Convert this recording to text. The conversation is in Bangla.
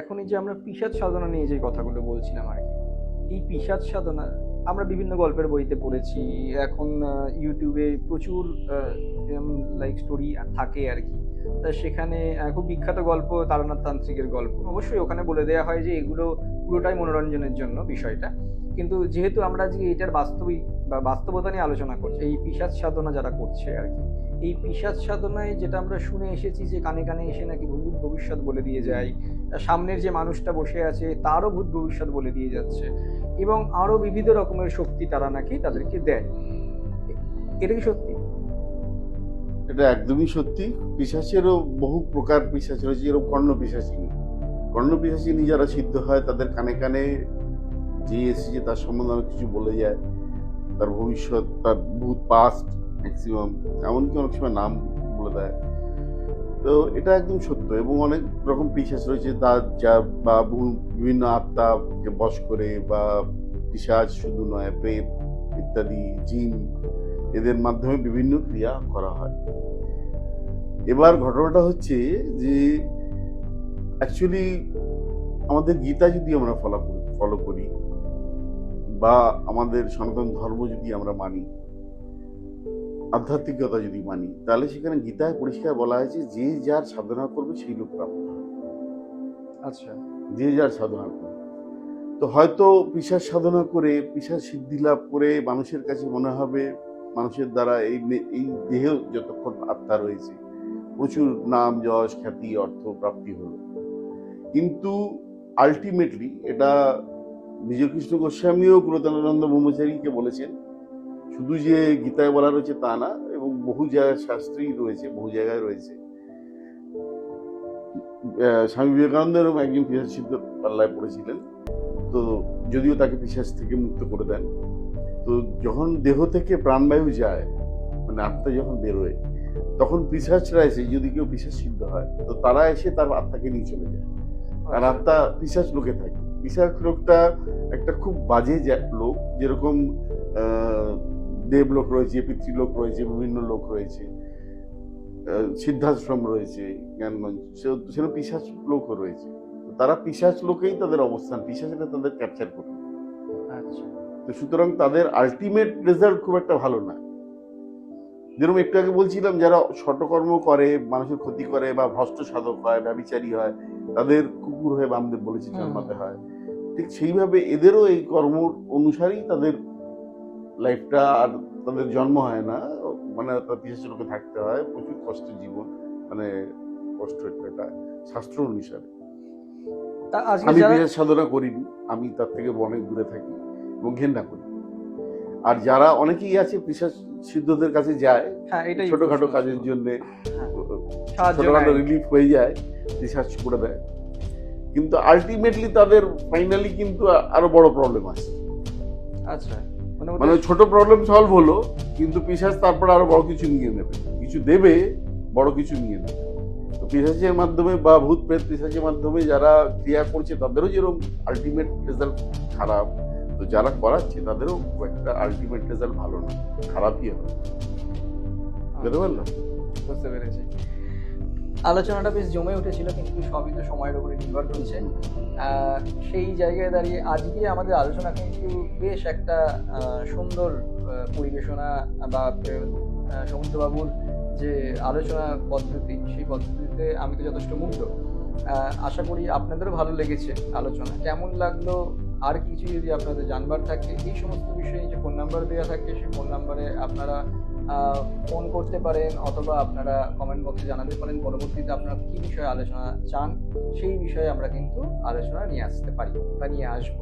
এখনই যে আমরা পিসাদ সাধনা নিয়ে যে কথাগুলো বলছিলাম আর কি। এই পিসাদ সাধনা, আমরা বিভিন্ন গল্পের বইতে পড়েছি, এখন ইউটিউবে প্রচুর লাইক স্টোরি থাকে আর কি। তা সেখানে খুব বিখ্যাত গল্প তারানাথ তান্ত্রিকের গল্প। অবশ্যই ওখানে বলে দেওয়া হয় যে এগুলো পুরোটাই মনোরঞ্জনের জন্য বিষয়টা। কিন্তু যেহেতু আমরা যে এটার বাস্তবিক বা বাস্তবতা নিয়ে আলোচনা করছি, এই পিসাদ সাধনা যারা করছে আর কি, এই পিসাদ সাধনায় যেটা আমরা শুনে এসেছি যে কানে কানে এসে নাকি ভূত ভবিষ্যৎ বলে দিয়ে যায় সামনের যে মানুষটা বসে আছে তারও ভূত ভবিষ্যৎ বলে দিয়ে যাচ্ছে, এবং আরও বিবিধ রকমের শক্তি তারা নাকি তাদেরকে দেয়। এটা কি সত্যি। এটা একদমই সত্যি। পিসাচেরও বহু প্রকার পিসাচ রয়েছে, যেরকম কর্ণ পিসাচিনী কর্ণ পিসাচিনী যারা সিদ্ধ হয়, তাদের কানে কানে যে এসেছে তার সম্বন্ধে অনেক কিছু বলে যায়, তার ভবিষ্যৎ, তার ভূত পাস্ট ম্যাক্সিমাম এমনকি অনেক সময় নাম বলে দেয়। তো এটা একদম সত্য এবং অনেক রকম পিসাচ রয়েছে তার যা বা বিভিন্ন আত্মাকে বশ করে বা পিসাচ শুধু নয়, প্রেত ইত্যাদি, জিন, এদের মাধ্যমে বিভিন্ন ক্রিয়া করা হয়। এবার ঘটনাটা হচ্ছে যে অ্যাকচুয়ালি আমাদের গীতা যদি আমরা ফলো করি ফলো করি বা আমাদের সনাতন ধর্ম যদি আমরা মানি আধ্যাত্মিকতা যদি মানি তাহলে সেখানে গীতায় পরিষ্কার বলা হয়েছে যে যার সাধনা করবে সেই লোক প্রাপ্ত। আচ্ছা। যে যার সাধনা করবে। তো হয়তো পিসার সাধনা করে পিসার সিদ্ধি লাভ করে মানুষের কাছে মনে হবে মানুষের দ্বারা এই এই দেহে যতক্ষণ আত্মা রয়েছে প্রচুর নাম যশ খ্যাতি অর্থ প্রাপ্তি হলো। কিন্তু আলটিমেটলি এটা নিজকৃষ্ণ গোস্বামীও গুরুতানন্দ ব্রহ্মচারীকে বলেছেন, শুধু যে গীতায় বলা রয়েছে তা না, এবং বহু জায়গায় শাস্ত্রেই রয়েছে, বহু জায়গায় রয়েছে। স্বামী বিবেকানন্দেরও একজন পিসাচ সিদ্ধ পাল্লায় পড়েছিলেন, তো যদিও তাকে পিসাচ থেকে মুক্ত করে দেন, তো যখন দেহ থেকে প্রাণবায়ু যায় মানে আত্মা যখন বেরোয়, তখন পিসাচরা এসে, যদি কেউ পিসাচ সিদ্ধ হয়, তো তারা এসে তার আত্মাকে নিয়ে চলে যায়। আর আত্মা পিসাচ লোকে থাকে। পিসাচ লোকটা একটা খুব বাজে লোক যেরকম দেবলোক রয়েছে পিতৃলোক রয়েছে বিভিন্ন লোক রয়েছে সিদ্ধাশ্রম রয়েছে জ্ঞানগঞ্জ সে- সেরকম পিসাচ লোকও রয়েছে। তারা পিসাচ লোকেই তাদের অবস্থান পিসাচরা তাদের ক্যাপচার করে। আচ্ছা। তো সুতরাং তাদের আলটিমেট রেজাল্ট খুব একটা ভালো না। যেরকম একটু আগে বলছিলাম যারা শটকর্ম করে মানুষের ক্ষতি করে বা ভ্রষ্ট সাধক হয় ব্যবিচারী হয় তাদের কুকুর হয়ে বামদেব বলেছে। জন্মাতে হয়। ঠিক সেইভাবে এদেরও এই কর্ম অনুসারেই তাদের লাইফটা আর তাদের জন্ম হয় না। মানে তার বিশেষ লোকে থাকতে হয়। প্রচুর কষ্টের জীবন মানে কষ্ট একটা শাস্ত্র অনুসারে। আমি বিশেষ সাধনা করিনি আমি তার থেকে অনেক দূরে থাকি এবং ঘেন্না করি। আর যারা অনেকেই আছে পিসাচ সিদ্ধদের কাছে যায় হ্যাঁ ছোটখাটো কাজের। জন্য হ্যাঁ, ছোটখাটো রিলিফ হয়ে যায়। রিসার্চ করে দেয়। কিন্তু আলটিমেটলি তাদের ফাইনালি কিন্তু আরও বড় প্রবলেম আসে আচ্ছা। মানে মানে ছোট প্রবলেম সলভ হলো কিন্তু পিসাচ তারপরে আরও বড় কিছু নিয়ে নেবে। কিছু দেবে বড় কিছু নিয়ে নেবে। তো পিসাচের মাধ্যমে বা ভূত প্রেত পিসাচের মাধ্যমে যারা ক্রিয়া করছে তাদেরও যেরকম আলটিমেট রেজাল্ট খারাপ তো যারা করাচ্ছে তাদেরও খুব একটা আলটিমেট রেজাল্ট ভালো না। খারাপই হবে। বুঝতে পারলাম বুঝতে পেরেছি। আলোচনাটা বেশ জমে উঠেছিল, কিন্তু সবই তো সময়ের উপরে নির্ভর করছে। সেই জায়গায় দাঁড়িয়ে আজকে আমাদের আলোচনা কিন্তু বেশ একটা সুন্দর পরিবেশনা বা সমুদ্রবাবুর যে আলোচনা পদ্ধতি, সেই পদ্ধতিতে আমি তো যথেষ্ট মুগ্ধ। আশা করি আপনাদেরও ভালো লেগেছে আলোচনা। কেমন লাগল? আর কিছু যদি আপনাদের জানবার থাকে, এই সমস্ত বিষয়ে যে ফোন নাম্বার দেওয়া থাকে, সেই ফোন নাম্বারে আপনারা ফোন করতে পারেন অথবা আপনারা কমেন্ট বক্সে জানাতে পারেন। পরবর্তীতে আপনারা কি বিষয়ে আলোচনা চান, সেই বিষয়ে আমরা কিন্তু আলোচনা নিয়ে আসতে পারি বা নিয়ে আসব।